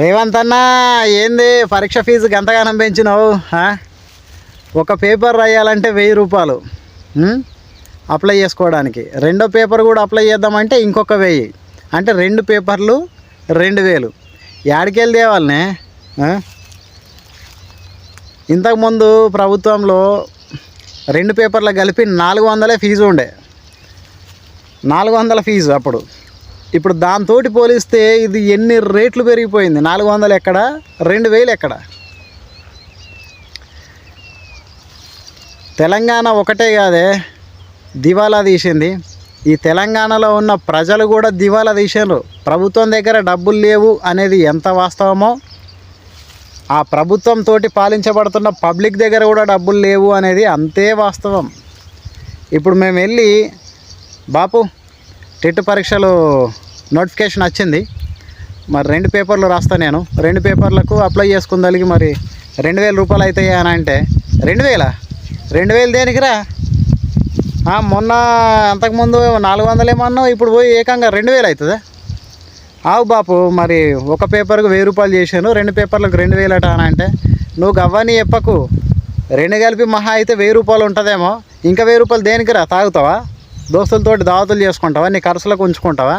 రేవంత్ అన్న ఏంది పరీక్ష ఫీజు గంతగానం పెంచినావు ఒక పేపర్ రాయాలంటే వెయ్యి రూపాయలు అప్లై చేసుకోవడానికి. రెండో పేపర్ కూడా అప్లై చేద్దామంటే ఇంకొక వెయ్యి. అంటే రెండు పేపర్లు రెండు వేలు. యాడికెళ్ళి తేవాలనే ఇంతకుముందు ప్రభుత్వంలో రెండు పేపర్లు కలిపి నాలుగు వందలే ఫీజు ఉండే. నాలుగు వందల ఫీజు అప్పుడు. ఇప్పుడు దాంతో పోలిస్తే ఇది ఎన్ని రేట్లు పెరిగిపోయింది? నాలుగు వందలు ఎక్కడ? రెండు వేలు ఎక్కడ? తెలంగాణ ఒకటే కాదే దివాలా తీసింది. ఈ తెలంగాణలో ఉన్న ప్రజలు కూడా దివాలా తీసారు ప్రభుత్వం దగ్గర డబ్బులు లేవు అనేది ఎంత వాస్తవమో? ఆ ప్రభుత్వంతో పాలించబడుతున్న పబ్లిక్ దగ్గర కూడా డబ్బులు లేవు అనేది అంతే వాస్తవం. ఇప్పుడు మేము వెళ్ళి బాపు టెట్ పరీక్షలు నోటిఫికేషన్ వచ్చింది. మరి రెండు పేపర్లు రాస్తా నేను. రెండు పేపర్లకు అప్లై చేసుకుందలిగి మరి రెండు వేల రూపాయలు అవుతాయి అని అంటే రెండు వేలా? రెండు వేలు దేనికిరా? మొన్న అంతకుముందు నాలుగు వందలు ఏమన్నావు ఇప్పుడు పోయి ఏకంగా రెండు వేలు అవుతుందా? ఆవు బాపు మరి ఒక పేపర్కు వెయ్యి రూపాయలు చేశాను రెండు పేపర్లకు రెండు వేలు అట అని అంటే నువ్వు గవ్వని చెప్పకు. రెండు కలిపి మహా అయితే వెయ్యి రూపాయలు ఉంటుందేమో. ఇంకా వెయ్యి రూపాయలు దేనికిరా? తాగుతావా? దోస్తులతోటి దావతులు చేసుకుంటావా? నీ ఖర్చులకు ఉంచుకుంటావా?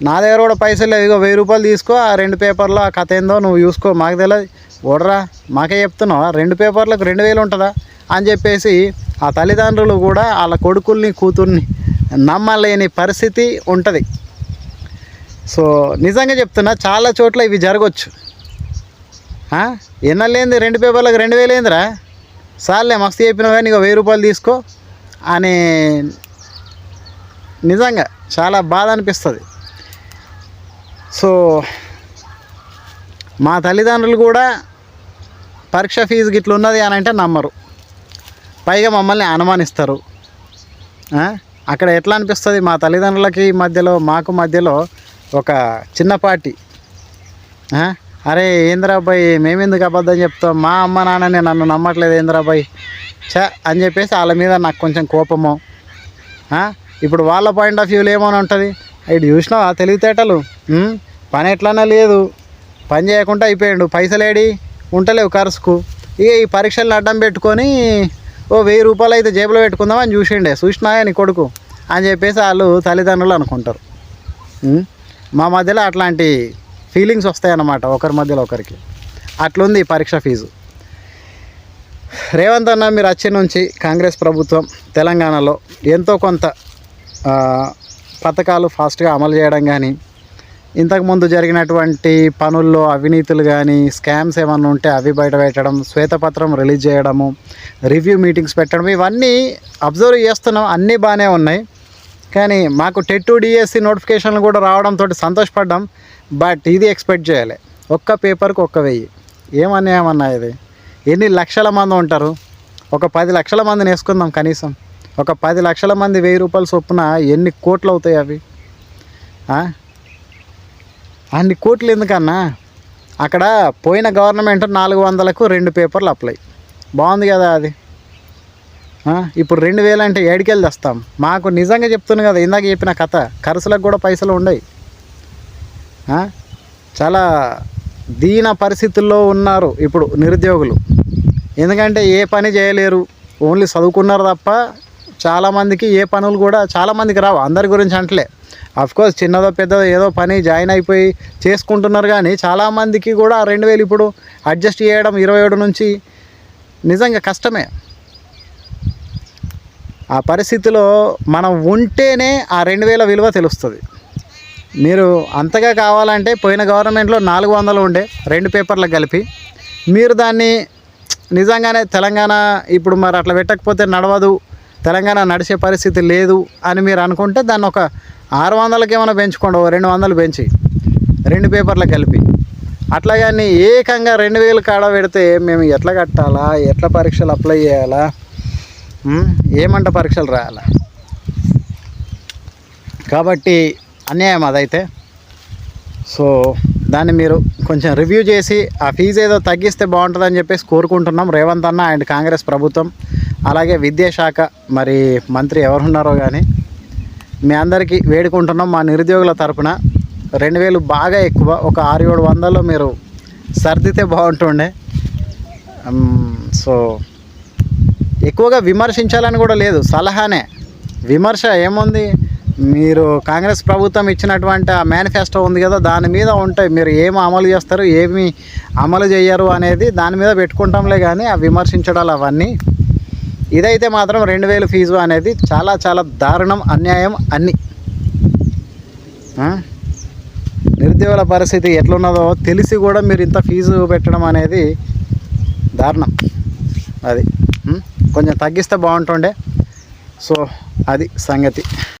నా దగ్గర కూడా పైసలు లేవు. ఇగో వెయ్యి రూపాయలు తీసుకో ఆ రెండు పేపర్లో ఆ కథ ఏందో నువ్వు చూసుకో. మాకు తెలియదు. ఓడరా మాకే చెప్తున్నావు? రెండు పేపర్లకు రెండు వేలు ఉంటుందా? అని చెప్పేసి ఆ తల్లిదండ్రులు కూడా వాళ్ళ కొడుకుల్ని కూతుర్ని నమ్మలేని పరిస్థితి ఉంటుంది. సో నిజంగా చెప్తున్నా చాలా చోట్ల ఇవి జరగవచ్చు ఎన్నలేంది రెండు పేపర్లకు రెండు వేలు ఏందిరా? సార్లే మస్తు చెప్పినావు కానీ ఇక వెయ్యి రూపాయలు తీసుకో అని నిజంగా చాలా బాధ అనిపిస్తుంది. సో మా తల్లిదండ్రులు కూడా పరీక్ష ఫీజు గిట్ల ఉన్నది అని అంటే నమ్మరు. పైగా మమ్మల్ని అనుమానిస్తారు. అక్కడ ఎట్లా అనిపిస్తుంది? మా తల్లిదండ్రులకి మధ్యలో మాకు మధ్యలో ఒక చిన్నపాటి. అరే ఏంద్రాబాయి మేమెందుకు అబద్ధం చెప్తాం? మా అమ్మ నాన్ననే నన్ను నమ్మట్లేదు ఏంద్రాబాయి చ అని చెప్పేసి వాళ్ళ మీద నాకు కొంచెం కోపము. ఇప్పుడు వాళ్ళ పాయింట్ ఆఫ్ వ్యూలో ఏమని ఉంటుంది? ఇటు చూసినావా తెలివితేటలు? పని ఎట్లన్నా లేదు. పని చేయకుండా అయిపోయాడు. పైసలేడి? ఉంటలేవు ఖర్చుకు. ఇక ఈ పరీక్షలను అడ్డం పెట్టుకొని ఓ వెయ్యి రూపాయలు అయితే జేబులో పెట్టుకుందామని చూసిండే. చూసినా నీ కొడుకు అని చెప్పేసి వాళ్ళు తల్లిదండ్రులు అనుకుంటారు. మా మధ్యలో అట్లాంటి ఫీలింగ్స్ వస్తాయన్నమాట ఒకరి మధ్యలో ఒకరికి. అట్లుంది పరీక్ష ఫీజు. రేవంత్ అన్న మీరు వచ్చే నుంచి కాంగ్రెస్ ప్రభుత్వం తెలంగాణలో ఎంతో కొంత పథకాలు ఫాస్ట్గా అమలు చేయడం కానీ ఇంతకుముందు జరిగినటువంటి పనుల్లో అవినీతులు కానీ స్కామ్స్ ఏమన్నా ఉంటే అవి బయట పెట్టడం శ్వేతపత్రం రిలీజ్ చేయడము రివ్యూ మీటింగ్స్ పెట్టడం ఇవన్నీ అబ్జర్వ్ చేస్తున్నాం. అన్నీ బాగానే ఉన్నాయి. కానీ మాకు టెట్ డిఎస్సి నోటిఫికేషన్లు కూడా రావడంతో సంతోషపడ్డాం. బట్ ఇది ఎక్స్పెక్ట్ చేయాలి. ఒక్క పేపర్కి ఒక్క వెయ్యి. ఏమన్నా ఇది? ఎన్ని లక్షల మంది ఉంటారు? ఒక పది లక్షల మందిని వేసుకుందాం కనీసం. ఒక పది లక్షల మంది వెయ్యి రూపాయల చొప్పున ఎన్ని కోట్లు అవుతాయి అవి? అన్ని కోట్లు ఎందుకన్నా? అక్కడ పోయిన గవర్నమెంట్ నాలుగు వందలకు రెండు పేపర్లు అప్లై. బాగుంది కదా అది. ఇప్పుడు రెండు వేలు అంటే ఏడికెళ్ళి తెస్తాం. మాకు నిజంగా చెప్తున్నా కదా ఇందాక చెప్పిన కథ. ఖర్చులకు కూడా పైసలు ఉండవు చాలా దీన పరిస్థితుల్లో ఉన్నారు ఇప్పుడు నిరుద్యోగులు. ఎందుకంటే ఏ పని చేయలేరు. ఓన్లీ చదువుకున్నారు తప్ప చాలామందికి ఏ పనులు కూడా చాలామందికి రావు. అందరి గురించి అంటలే. కోర్స్ చిన్నదో పెద్దదో ఏదో పని జాయిన్ అయిపోయి చేసుకుంటున్నారు కానీ చాలామందికి కూడా రెండు వేలు ఇప్పుడు అడ్జస్ట్ చేయడం ఇరవై ఏడు నుంచి నిజంగా కష్టమే. ఆ పరిస్థితిలో మనం ఉంటేనే ఆ రెండు వేల విలువ తెలుస్తుంది. మీరు అంతగా కావాలంటే పోయిన గవర్నమెంట్లో నాలుగు వందలు ఉండే రెండు పేపర్లకు కలిపి. మీరు దాన్ని నిజంగానే తెలంగాణ ఇప్పుడు మరి అట్లా పెట్టకపోతే నడవదు. తెలంగాణ నడిచే పరిస్థితి లేదు అని మీరు అనుకుంటే దాన్ని ఒక ఆరు వందలకి ఏమైనా పెంచుకోండి ఓ రెండు వందలు పెంచి రెండు పేపర్లు కలిపి. అట్లా కానీ ఏకంగా రెండు వేలు కాడ పెడితే మేము ఎట్లా కట్టాలా ఎట్లా పరీక్షలు అప్లై చేయాలా ఏమంట పరీక్షలు రాయాలా? కాబట్టి అన్యాయం అదైతే. సో దాన్ని మీరు కొంచెం రివ్యూ చేసి ఆ ఫీజు ఏదో తగ్గిస్తే బాగుంటుందని చెప్పేసి కోరుకుంటున్నాం. రేవంత్ అన్న అండ్ కాంగ్రెస్ ప్రభుత్వం అలాగే విద్యాశాఖ మరి మంత్రి ఎవరున్నారో కానీ మీ అందరికీ వేడుకుంటున్నాం. మా నిరుద్యోగుల తరపున రెండు వేలు బాగా ఎక్కువ ఒక ఆరు ఏడు వందల్లో మీరు సర్దితే బాగుంటుండే. సో ఎక్కువగా విమర్శించాలని కూడా లేదు సలహానే. విమర్శ ఏముంది? మీరు కాంగ్రెస్ ప్రభుత్వం ఇచ్చినటువంటి ఆ మేనిఫెస్టో ఉంది కదా దాని మీద ఉంటాయి. మీరు ఏమి అమలు చేస్తారు ఏమి అమలు చేయరు అనేది దాని మీద పెట్టుకుంటాంలే కానీ ఆ విమర్శించడాలు అవన్నీ ఇదైతే మాత్రం రెండు వేలు ఫీజు అనేది చాలా చాలా దారుణం అన్యాయం అన్ని. నిరుద్యోగుల పరిస్థితి ఎట్లున్నదో తెలిసి కూడా మీరు ఇంత ఫీజు పెట్టడం అనేది దారుణం. అది కొంచెం తగ్గిస్తే బాగుంటుండే. సో అది సంగతి.